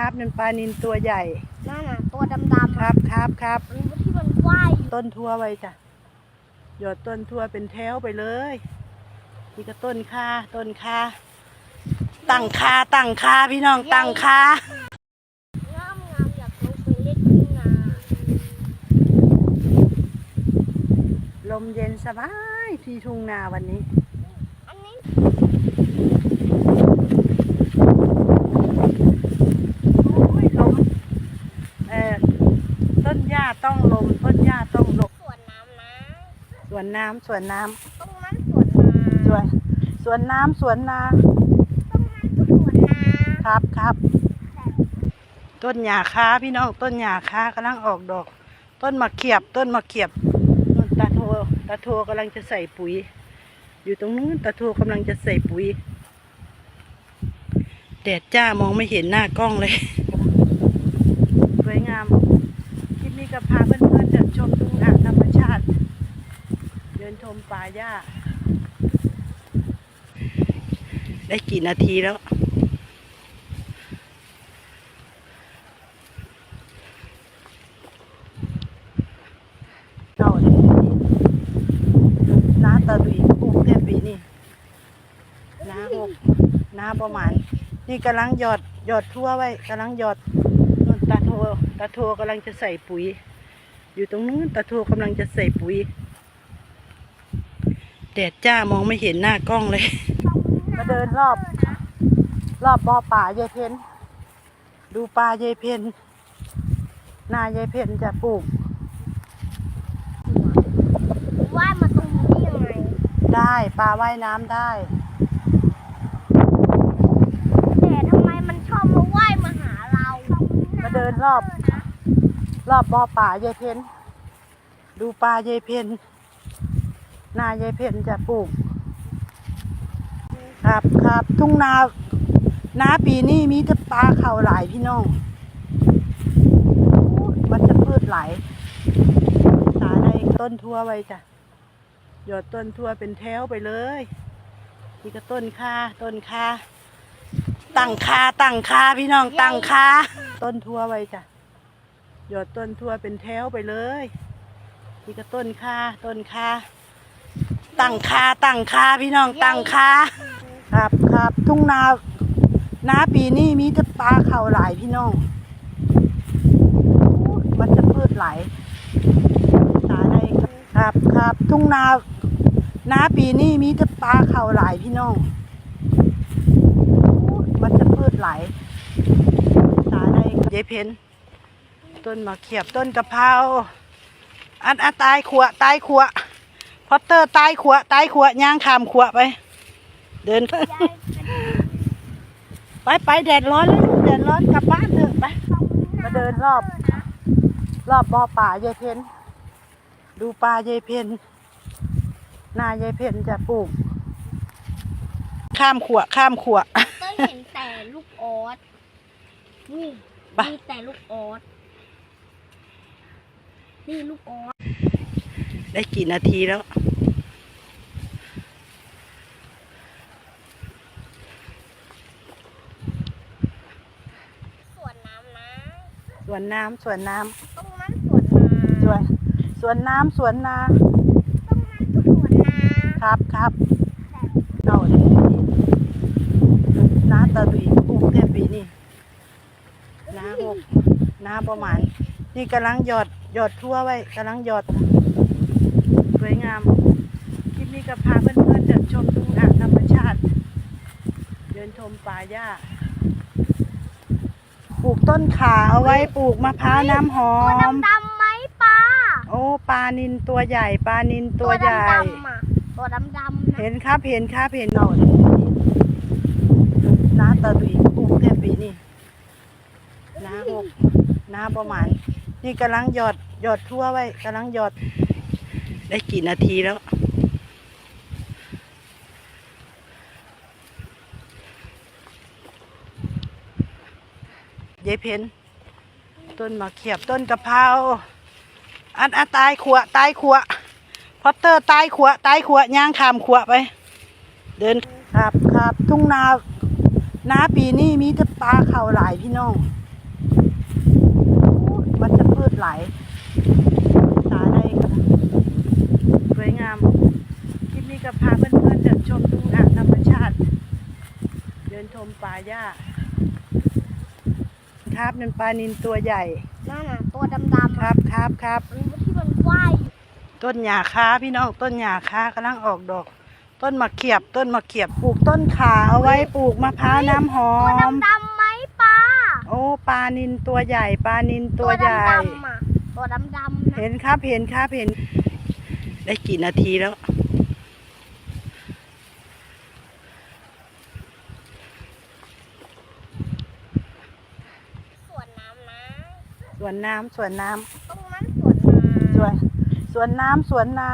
ครับเป็นปลานินตัวใหญ่นั่นน่ะตัวดำๆครับครับครับมันที่มันว่ายอยู่ต้นทั่วไว้จ้ะหยอดต้นทั่วเป็นแถวไปเลยนี่ก็ต้นคาต้นคาตั้งคาตั้งคาพี่น้องตั้งคางามงามอยากลงไปเล่นทุ่งนาลมเย็นสบายที่ทุ่งนาวันนี้ อันนี้ โอ้ยลมเออ ต้นหญ้าต้องลมต้นหญ้าต้องลมสวนน้ำนะสวนน้ำสวนน้ำตรงนั้นสวนนาสวนสวนน้ำสวนนาตรงนั้นก็สวนนาครับครับ ต้นหญ้าคาพี่น้องต้นหญ้าคากำลังออกดอก ต้นมะเขียบต้นมะเขียบนู่นตาโทตาโทกำลังจะใส่ปุ๋ย อยู่ตรงนู้นตาโทกำลังจะใส่ปุ๋ยแดดจ้ามองไม่เห็นหน้ากล้องเลย สวยงามคลิปนี้ก็ พาเพื่อนๆเดินชมทุ่งนาธรรมชาติ เดินชมป่าหญ้า ได้กี่นาทีแล้วเอาน้าตะลุยปลูกแต่ปีนี้น้าหกน้าประมาณ นี่กำลังหยอดหยอดทั่วไว้กำลังหยอดนู่นตาโทตาโทกำลังจะใส่ปุ๋ย อยู่ตรงนู้นตาโทกำลังจะใส่ปุ๋ยแดดจ้ามองไม่เห็นหน้ากล้องเลย มาเดินรอบ รอบบ่อป่ายายเพนดูปลายายเพนนายายเพนจะปลูก ว่ายมาตรงนี้ยังไงได้ปลาว่ายน้ำได้ แต่ทำไมมันชอบมาว่ายมาหาเรามาเดินรอบ รอบบ่อป่ายายเพนดูปลายายเพนนายายเพนจะปลูก ครับครับทุ่งนานาปีนี้มีแต่ปลาเข่าหลายพี่น้องมันจะพืชหลายตาได้ต้นทั่วไว้จ้ะหยอดต้นทั่วเป็นแถวไปเลยนี่ก็ต้นคาต้นคาตั้งคาตั้งคาพี่น้องตั้งคาต้นทั่วไว้จ้ะ หยอดต้นทั่วเป็นแถวไปเลยนี่ก็ต้นคาต้นคาตั้งคาตั้งคาพี่น้องตั้งคาครับครับทุ่งนานาปีนี้มีแต่ปลาเข่าหลายพี่น้องมันจะพืชหลายตาได้ครับครับทุ่งนานาปีนี้มีแต่ปลาเข่าหลายพี่น้องมันจะพืชหลายตาได้ยายเพน ต้นมะเขียบต้นกะเพราอันอันตายขวตายขวพอตเตอร์ตายขวตายขวย่างขามขวไป เดินยายเป็นไปไปแดดร้อนแล้วลูกแดดร้อนกลับบ้านเถอะไปมาเดินรอบ รอบบ่อป่ายายเพนดูปลายายเพนนายายเพนจะปลูก ข้ามขวข้ามขวเต้ยเห็นแต่ลูกออสนี่ไปมีแต่ลูกออส นี่ลูกออสได้กี่นาทีแล้ว สวนน้ำนะ สวนน้ำสวนน้ตรงนั้นสวนนาำสวนสวนน้ำสวนนาตรงนั้นก็สวนนาครับครับเอาเลยน้าตะลุยปลูกแต่ปีนี้น้าหกน้าประมาณ นี่กำลังหยอดหยอดทั่วไว้กำลังหยอดสวยงามคลิปนี้ก็พาเพื่อนๆเดินชมทุ่งนาธรรมชาติ เดินชมป่าหญ้าปลูกต้นขาเอาไว้ปลูกมะพร้าวน้ำหอตัวม ดำๆไหมปลาโอ้ปลานินตัวใหญ่ปลานินตัวใหญ่ ดำๆอะตัวดำๆนะเห็นครับเห็นครับเห็นเอาน้าตะลุยปลูกแต่ปีนี้น้าหกน้าประมาณ นี่กำลังหยอดหยอดทั่วไว้กำลังหยอด ได้กี่นาทีแล้วยายเพนต้นมะเขียบต้นกะเพราอันอันตายขวตายขวพอตเตอร์ตายขวตายขวย่างขามขวไป เดินครับครับทุ่งนา นาปีนี้มีแต่ปลาเข่าหลายพี่น้อง ไหลตาได้ก็สวยงามคลิปนี้ก็พาเพื่อนๆเดินชมทุ่งนาธรรมชาติ เดินชมป่าหญ้าครับเป็นปลานินตัวใหญ่นั่นน่ะตัวดำๆครับครับครับมันที่มันว่ายอยู่ต้นหญ้าค้าพี่น้องต้นหญ้าค้ากำลังออกดอก ต้นมะเขียบต้นมะเขียบปลูกต้นขาเอาไว้ปลูกมะพร้าวน้ำหอตัวมดำๆไหมปลาโอ้ ปลานินตัวใหญ่ปลานินตัวใหญ่ ดำๆอะตัวดำๆนะเห็นครับเห็นครับเห็น ได้กี่นาทีแล้ว สวนน้ำนะสวนน้ำสวนน้ำตรงนั้นสวนนาสวนสวนน้ำสวนนา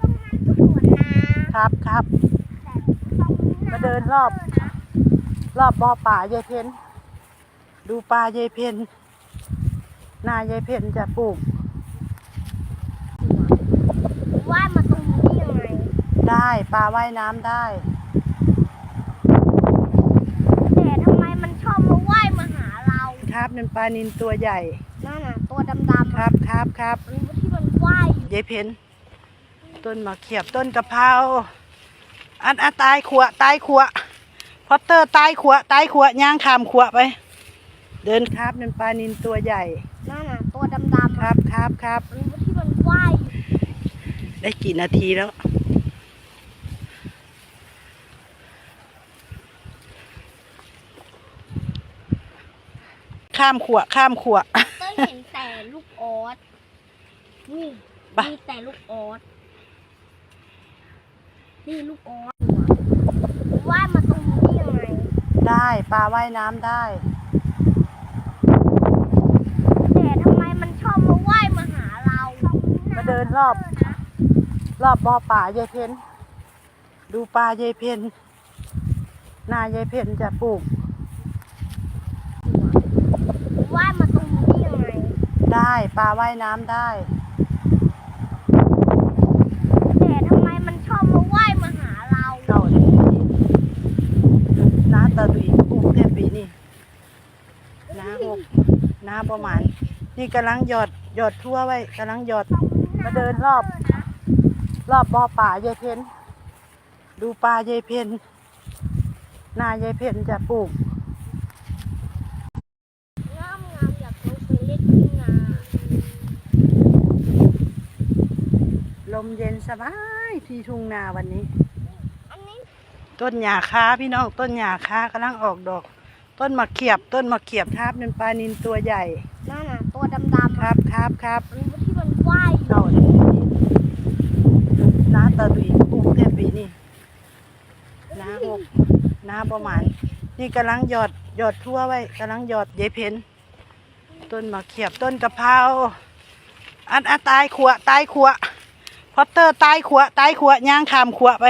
ตรงนั้นก็สวนนาครับครับ แต่ตรงนี้มาเดินรอบนะรอบบ่อป่ายายเพน ดูปลายายเพนนายายเพนจะปลูก ว่ายมาตรงนี้ยังไงได้ปลาว่ายน้ำได้ แต่ทำไมมันชอบมาว่ายมาหาเราครับเป็นปลานินตัวใหญ่ นั่นน่ะตัวดำๆครับครับครับมันที่มันว่ายอยู่ยายเพนต้นมะเขียบต้นกะเพราอันอันตายขวตายขวพอตเตอร์ตายขวตายขวย่างขามขวไป เดินครับเป็นปลานินตัวใหญ่นั่นน่ะตัวดำๆคอะรับครับครับมันที่มันว่ายอยู่ได้กี่นาทีแล้ว ข้ามขวข้ามขวเต้ยเห็นแต่ลูกออสนี่ไปมีแต่ลูกออสนี่ลูกออสว่ายมาตรงนี้ยังไงได้ปลาว่ายน้ำได้ แต่ทำไมมันชอบมาว่ายมาหาเรา มา เดินรอบ รอบบ่อป่ายายเพนดูปลายายเพนนายายเพนจะปลูก ว่ายมาตรงนี้ยังไงได้ปลาว่ายน้ำได้ แต่ทำไมมันชอบมาว่ายมาหาเราเก่าเลยน้าตะดุยปลูกแต่ปีนี้น้าหกน้าประมาณ นี่กำลังหยอดหยอดทั่วไว้กำลังหยอด มาเดินรอบ รอบบ่อป่ายายเพนดูปลายายเพนนายายเพนจะปลูกงามงามอยากลงไปเล่นทุ่งนาลมเย็นสบายที่ทุ่งนาวันนี้อันนี้ ต้นหญ้าค้าพี่น้องต้นหญ้าค้ากำลังออกดอก ต้นมะเขียบ ต้นมะเขียบครับเป็นปลานินตัวใหญ่นั่นน่ะตัวดำๆคอะรับครับครับมันที่มันว่ายอยู่เก่าเลยน้าตะดุยปลูกแต่ปีนี้น้าหกน้าประมาณ นี่กำลังหยอดหยอดทั่วไว้กำลังหยอดเยายเพนต้นมะเขียบต้นกะเพราอันอันตายขวตายขวพอตเตอร์ตายขวตายขวย่างขามขวไป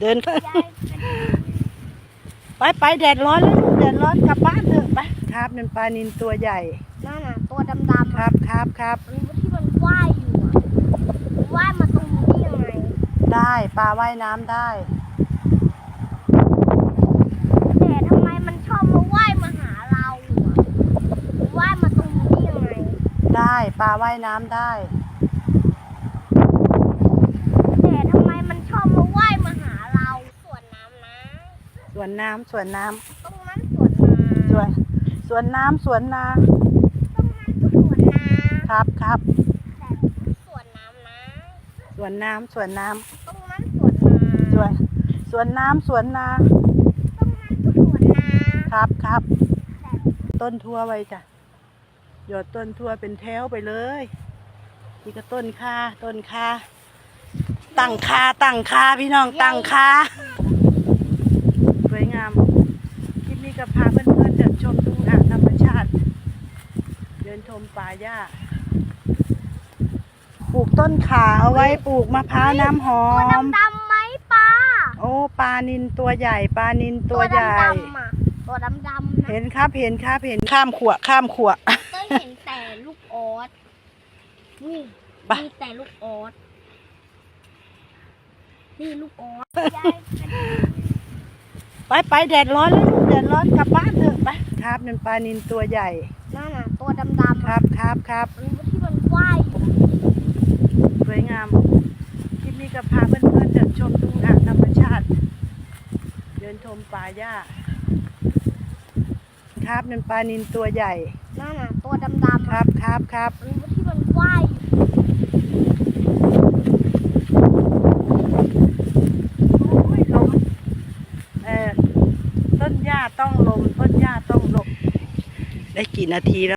เดินยายไปไปแดดร้อนแล้วลูกแดดร้อนกลับบ้านเถอะไปครับเป็นปลานินตัวใหญ่นั่นน่ะตัวดำๆคอะรับครับครับมันที่มัน ว่ายอยู่อะว่ายมาตรงนี้ยังไงได้ปลาว่ายน้ำได้ แต่ทำไมมันชอบมาว่ายมาหาเราอะว่ายมาตรงนี้ยังไงได้ปลาว่ายน้ำได้ แต่ทำไมมันชอบมาว่ายมาหาเราสวนน้ำนะสวนน้ำสวนน้ำตรงนั้นสวนนาสวนสวนน้ำสวนนาตรงนั้นก็สวนนาครับครับ แต่สวนน้ำนะ สวนน้ำสวนน้ตรงนั้นสวนนาำสวนสวนน้ำสวนนาตรงนั้นก็สวนนาครับครับแต่ต้นทั่วไว้จ้ะหยอดต้นทั่วเป็นแถวไปเลย นี่ก็ต้นคาต้นคาตั้งคาตั้งคาพี่น้องตั้งคาสวยงามคลิปนี้ก็พาเพื่อนๆเดินชมทุ่งนาธรรมชาติ เดินชมป่าหญ้า ปลูกต้นขาเอาไว้ปลูกมะพร้าวน้ำหอตัวมดำๆไหมปลาโอ้ปลานินตัวใหญ่ปลานินตัวใหญ่ ดำๆอะตัวดำๆนะเห็นครับเห็นครับเห็นข้ามขวข้ามขว เต้ยเห็นแต่ลูกออสนี่ไป มีแต่ลูกออสนี่ลูกออสไปไปแดดร้อนแล้วลูกแดดร้อนกลับบ้านเถอะไปครับนั่นปลานินตัวใหญ่นั่นน่ะตัวดำๆคอะรับครับครับ มันที่มันว่ายอยู่สวยงามคลิปนี้ก็พาเพื่อนๆเดินชมทุ่งนาธรรมชาติ เดินชมป่าหญ้าครับนั่นปลานินตัวใหญ่นั่นน่ะตัวดำๆคอะรับครับครับมันที่มันว่ายอยู่โอ้ยลมเออต้นหญ้าต้องลมต้นหญ้าต้องลมได้กี่นาทีแล้ว